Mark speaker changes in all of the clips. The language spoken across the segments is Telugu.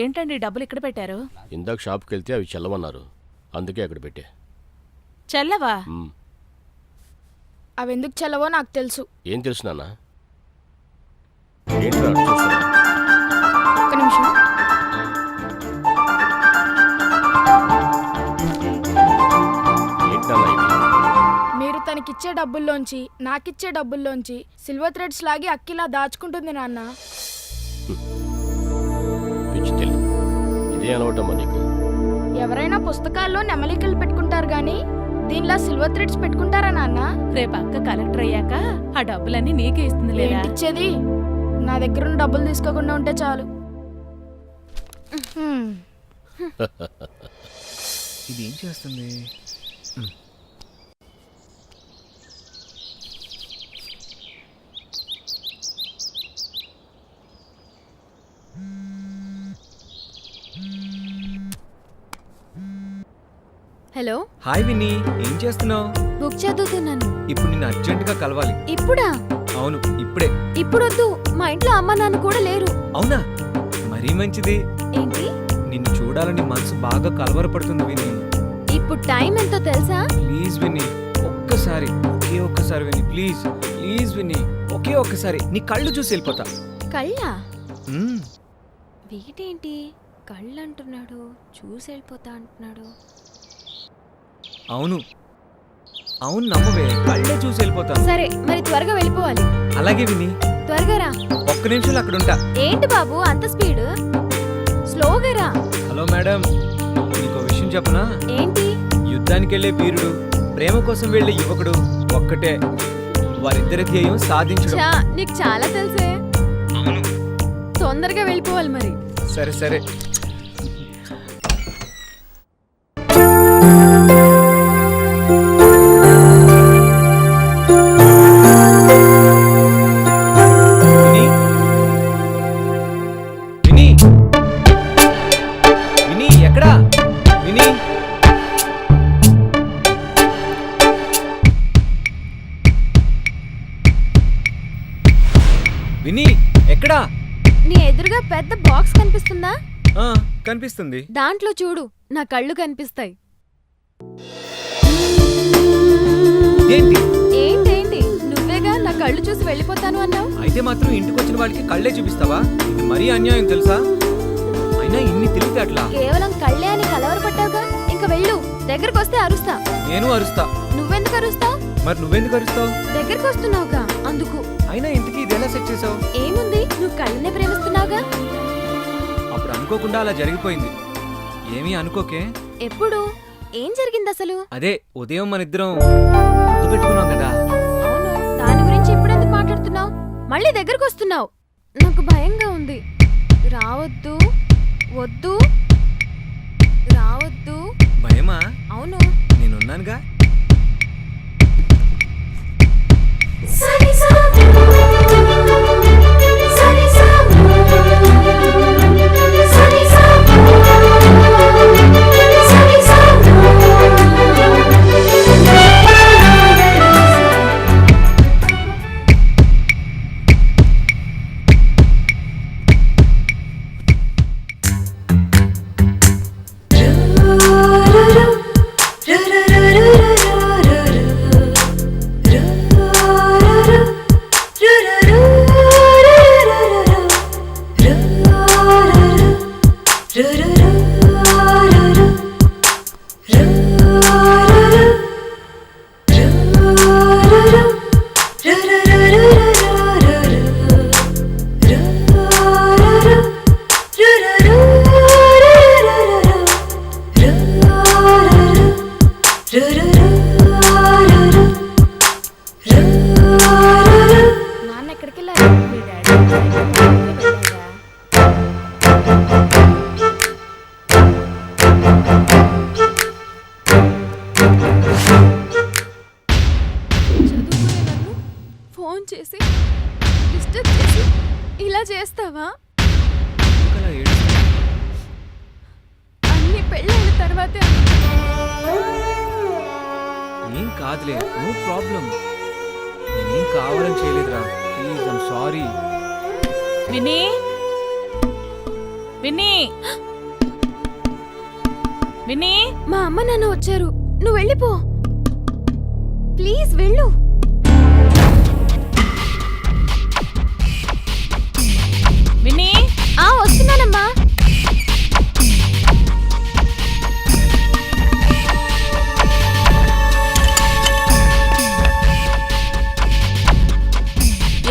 Speaker 1: ఏంటండి డబ్బులు ఇక్కడ పెట్టారు?
Speaker 2: ఇందాక షాప్కి వెళ్తే అవి చెల్లవన్నారు. అందుకే అక్కడ పెట్టే.
Speaker 1: చెల్లవా?
Speaker 2: మ్,
Speaker 3: అవి ఎందుకు చెల్లవో నాకు తెలుసు.
Speaker 2: ఏం తెలుసు నాన్న? ఏంట్రా అటు చూస్తున్నావ్?
Speaker 3: ఒక్క నిమిషం.
Speaker 2: ఏంటి నాన్న ఇది?
Speaker 3: మీరు తనకిచ్చే డబ్బుల్లోంచి నాకిచ్చే డబ్బుల్లోంచి సిల్వర్ థ్రెడ్స్ లాగి అక్కిలా దాచుకుంటుంది నాన్న.
Speaker 2: నీకు?
Speaker 3: ఎవరైనా పుస్తకాల్లో నెమలికలు పెట్టుకుంటారు గాని దీనిలా సిల్వర్ థ్రెడ్స్ పెట్టుకుంటారా నాన్న?
Speaker 1: రేపు అక్క కలెక్టర్ అయ్యాక ఆ డబ్బులన్నీ నీకే ఇస్తుంది లేదా
Speaker 3: ఇచ్చేది నా దగ్గర ఉన్న డబ్బులు తీసుకోకుండా ఉంటే చాలు.
Speaker 4: ఇది ఏం చేస్తుంది
Speaker 5: హలో.
Speaker 4: హాయ్ విన్నీ ఏం చేస్తున్నావు?
Speaker 5: బుక్ చదువుతున్నాను.
Speaker 4: ఇప్పుడు నిన్ను అర్జెంటుగా కలవాలి.
Speaker 5: ఇప్పుడా?
Speaker 4: అవును ఇప్పుడే.
Speaker 5: ఇప్పుడొద్దు మా ఇంట్లో అమ్మ నాన్న కూడా లేరు.
Speaker 4: అవునా? మరీ మంచిది.
Speaker 5: ఏంటి?
Speaker 4: నిన్ను చూడాలని మనసు బాగా కలవరపడుతుంది విని
Speaker 5: ఇప్పుడు టైం ఎంతో తెలుసా?
Speaker 4: ప్లీజ్ విని ఒక్కసారి ఒకే ఒక్కసారి విని ప్లీజ్ ప్లీజ్ విని ఒకే ఒక్కసారి నీ కళ్ళు చూసి వెళ్ళిపోతా.
Speaker 5: కళ్ళా?
Speaker 4: మ్మ్.
Speaker 5: వీటేంటి? కళ్ళు అంటున్నాడు చూసి వెళ్ళిపోతా అంటున్నాడు.
Speaker 4: అవును. అవును నమ్మవే. కళ్ళే చూసి వెళ్ళిపోతా
Speaker 5: సరే మరి త్వరగా వెళ్ళిపోవాలి.
Speaker 4: అలాగే విని.
Speaker 5: త్వరగా రా.
Speaker 4: ఒక్క నిమిషంలో అక్కడ ఉంటా
Speaker 5: ఏంటి బాబు అంత స్పీడ్? స్లోగా రా.
Speaker 4: హలో మేడం నీకు విషయం చెప్పనా?
Speaker 5: ఏంటి?
Speaker 4: యుద్ధానికి వెళ్ళే వీరుడు ప్రేమ కోసం వెళ్ళే యువకుడు ఒక్కటే. వారిద్దరి ధ్యేయం సాధించడం.
Speaker 5: చా నీకు చాలా తెలుసే. తొందరగా వెళ్ళిపోవాలి మరి.
Speaker 4: సరే సరే.
Speaker 5: నీ ఎదురుగా పెద్ద బాక్స్ కనిపిస్తుందా?
Speaker 4: ఆ, కనిపిస్తుంది.
Speaker 5: దాంట్లో చూడు నా కళ్ళు కనిపిస్తాయి.
Speaker 4: ఏంటి?
Speaker 5: ఏంటేంటి? నువ్వేగా నా కళ్ళు చూసి వెళ్ళిపోతాను అన్నావు?
Speaker 4: అయితే మాత్రం ఇంటికి వచ్చిన వాడికి కళ్ళే చూపిస్తావా? ఇది మరీ అన్యాయం తెలుసా? అయినా ఇన్ని తెలివితే అట్లా
Speaker 5: కేవలం కళ్ళే అని కలవరపడ్డావుగా? ఇంక వెళ్ళు దగ్గరకు వస్తే అరుస్తా.
Speaker 4: నేను అరుస్తా.
Speaker 5: నువ్వెందుకు అరుస్తావు?
Speaker 4: మరి నువ్వెందుకు అరుస్తావు?
Speaker 5: దగ్గరకు వస్తున్నావుగా అందుకు.
Speaker 4: అయినా ఇంతకీ ఇది ఎలా సెట్ చేసావు
Speaker 5: ఏముంది? నువ్వు కళ్ళనే ప్రేమిస్తున్నావుగా?
Speaker 4: అప్పుడు అనుకోకుండా అలా జరిగిపోయింది. ఏమీ అనుకోకే?
Speaker 5: ఎప్పుడు? ఏం జరిగింది అసలు
Speaker 4: అదే ఉదయం మన ఇద్దరం ముద్దు పెట్టుకున్నాం కదా.
Speaker 5: అవును దాని గురించి ఇప్పుడెందుకు మాట్లాడుతున్నావు? మళ్ళీ దగ్గరకు వస్తున్నావు నాకు భయంగా ఉంది. రావద్దు వద్దు రావద్దు.
Speaker 4: భయమా?
Speaker 5: అవును.
Speaker 4: నేనున్నానుగా?
Speaker 3: నాన్న
Speaker 5: ఫోన్ చేసి డిస్టర్బ్ చేసి ఇలా చేస్తావా? అన్ని పెళ్ళైన తర్వాతే
Speaker 4: ఏం కాదులే నో ప్రాబ్లం నేనేం కావాలని చేయలేదురా. Please I'm sorry
Speaker 1: Vinni. Vinni Vinni
Speaker 5: మా అమ్మ నాన్న వచ్చారు. నువ్వు వెళ్ళిపో. ప్లీజ్ వెళ్ళు.
Speaker 1: విన్నీ
Speaker 5: ఆ వస్తున్నానమ్మా.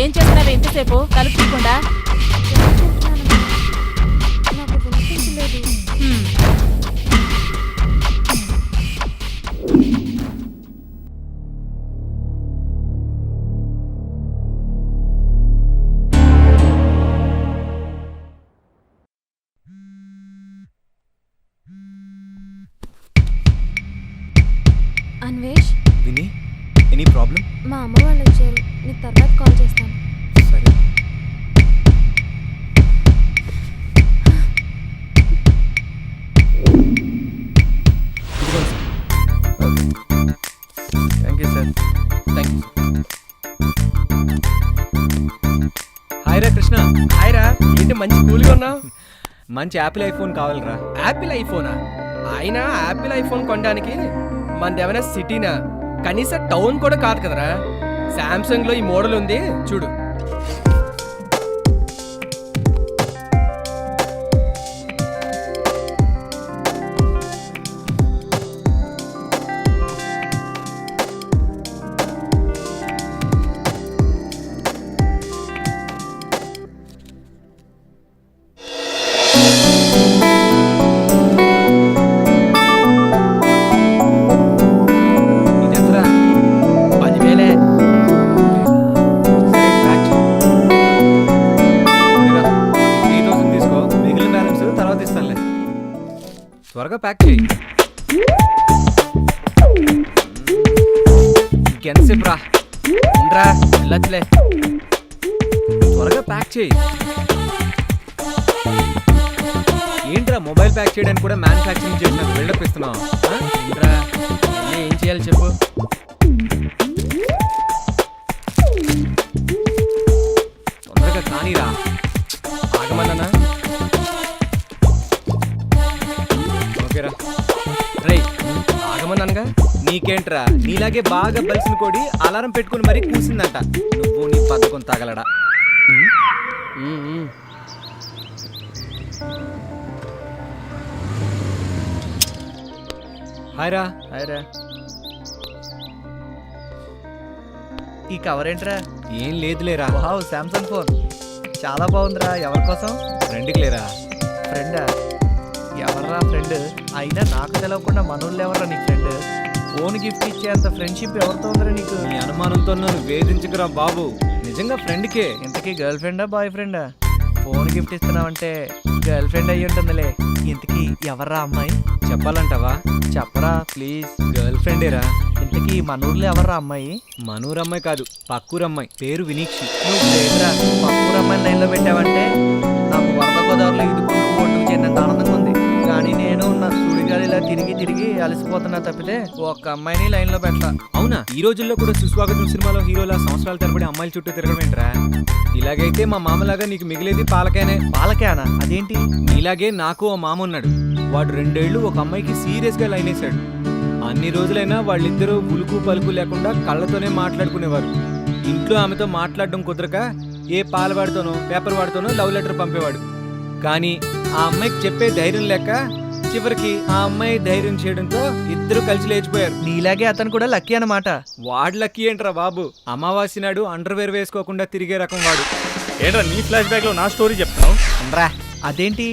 Speaker 1: ఏం చేస్తున్నావు ఎంతసేపు తలుపు
Speaker 5: అన్వేష్?
Speaker 4: విని ఎనీ ప్రాబ్లం?
Speaker 5: మా అమ్మ
Speaker 6: మంచి కూల్గా ఉన్నావు
Speaker 4: మంచి యాపిల్ ఐఫోన్ కావాలరా.
Speaker 6: యాపిల్ ఐఫోనా అయినా యాపిల్ ఐఫోన్ కొనడానికి మనది ఏమైనా సిటీనా? కనీసం టౌన్ కూడా కాదు కదరా. శాంసంగ్లో ఈ మోడల్ ఉంది చూడు.
Speaker 4: త్వరగా ప్యాక్ చేయి. ఇంకెంతసేపు రా.
Speaker 6: ఉండరా వెళ్ళొచ్చులే.
Speaker 4: త్వరగా ప్యాక్ చేయి. ఏంట్రా మొబైల్ ప్యాక్ చేయడానికి కూడా మ్యానుఫ్యాక్చరింగ్ చేసిన బిల్డప్ ఇస్తున్నావు?
Speaker 6: ఏంట్రా ఏం చేయాలి చెప్పు.
Speaker 4: నీకేంట్రా నీలాగే బాగా బలిసిన కోడి అలారం పెట్టుకుని మరీ కూసిందంట. నువ్వు నీ పథకం తగలడా?
Speaker 6: ఉమ్, ఉమ్.
Speaker 4: హాయ్ రా
Speaker 6: హాయ్ రా ఈ కవర్ ఏంట్రా?
Speaker 4: ఏం లేదులేరా.
Speaker 6: వావ్ సామ్సంగ్ ఫోన్ చాలా బాగుందిరా. ఎవరి కోసం?
Speaker 4: ఫ్రెండ్కి లేరా
Speaker 6: ఫ్రెండా? ఎవర్రా ఫ్రెండ్? అయినా నాకు తెలవకుండా మనోళ్ళు ఎవర్రా నీ ఫ్రెండ్? ఫోన్ గిఫ్ట్ ఇచ్చేంత ఫ్రెండ్షిప్ ఎవరితో ఉందిరా నీకు?
Speaker 4: నీ అనుమానంతో నన్ను వేధించుకురా బాబు. నిజంగా ఫ్రెండ్కే
Speaker 6: ఇంతకీ గర్ల్ ఫ్రెండా బాయ్ ఫ్రెండా ఫోన్ గిఫ్ట్ ఇస్తున్నావంటే గర్ల్ ఫ్రెండ్ అయ్యి ఉంటుందిలే. ఇంతకీ ఎవర్రా అమ్మాయి?
Speaker 4: చెప్పాలంటావా?
Speaker 6: చెప్పరా ప్లీజ్
Speaker 4: గర్ల్ ఫ్రెండేరా
Speaker 6: ఇంతకీ మన ఊర్లో ఎవర్రా అమ్మాయి?
Speaker 4: మనూరమ్మాయి కాదు పక్కూరమ్మాయి. పేరు వినీక్షి.
Speaker 6: నువ్వు లేదురా. పక్కూరు అమ్మాయిని లైన్లో పెట్టావంటే నాకు వరద గోదావరిలో ఓటుకు చేరినంత ఆనందంగా ఉంది. కానీ నేను నా సుడిగాలి ఇలా తిరిగి తిరిగి అలసిపోతున్నా తప్పితే ఒక్క అమ్మాయిని లైన్లో పెట్టా.
Speaker 4: అవునా? ఈ రోజుల్లో కూడా సుస్వాగతం సినిమాలో హీరోలా సంవత్సరాల తరబడి అమ్మాయిల చుట్టూ తిరగడం ఏంట్రా? ఇలాగైతే మా మామలాగా నీకు మిగిలేది పాలకాయనే
Speaker 6: పాలకేనా? అదేంటి?
Speaker 4: నీలాగే నాకు ఓ మామ ఉన్నాడు వాడు రెండేళ్ళు ఒక అమ్మాయికి సీరియస్గా లైన్ వేశాడు. అన్ని రోజులైనా వాళ్ళిద్దరూ ఉలుకు పలుకు లేకుండా కళ్ళతోనే మాట్లాడుకునేవారు. ఇంట్లో ఆమెతో మాట్లాడడం కుదరక ఏ పాలవాడితోనో పేపర్ వాడితోనో లవ్ లెటర్ పంపేవాడు. కానీ ఆ అమ్మాయికి చెప్పే ధైర్యం లేక చివరికి ఆ అమ్మాయి ధైర్యం చేయడంతో ఇద్దరు కలిసి లేచిపోయారు.
Speaker 6: నీలాగే అతను కూడా లక్కీ అన్నమాట.
Speaker 4: వాడు లక్కీ ఏంట్రా బాబు? అమావాస్య నాడు అండర్వేర్ వేసుకోకుండా తిరిగే రకం వాడు.
Speaker 7: ఏంట్రా నీ ఫ్లాష్ బ్యాక్లో నా స్టోరీ చెప్తున్నావు?
Speaker 6: రా అదేంటి?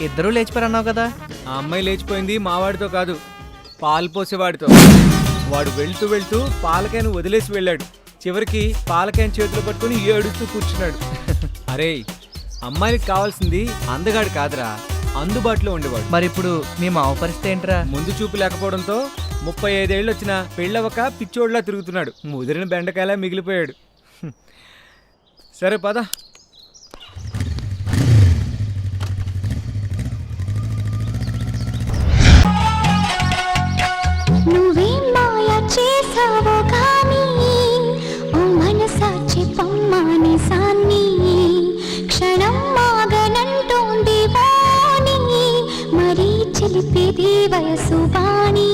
Speaker 6: ఇద్దరూ లేచిపోరన్నావు కదా?
Speaker 4: ఆ అమ్మాయి లేచిపోయింది మావాడితో కాదు పాలు పోసేవాడితో. వాడు వెళ్తూ వెళ్తూ పాలకాయను వదిలేసి వెళ్ళాడు. చివరికి పాలకాయను చేతిలో పట్టుకుని ఏడుస్తూ కూర్చున్నాడు. అరే అమ్మాయికి కావాల్సింది అందగాడు కాదురా. అందుబాటులో ఉండేవాడు.
Speaker 6: మరి ఇప్పుడు మీ మావ పరిస్థితి ఏంట్రా?
Speaker 4: ముందు చూపు లేకపోవడంతో ముప్పై ఐదేళ్ళు వచ్చిన పెళ్ళవక పిచ్చోడ్లా తిరుగుతున్నాడు. ముదిరిన బెండకాయలా మిగిలిపోయాడు. సరే పద.
Speaker 8: ఇది వయసు వాణి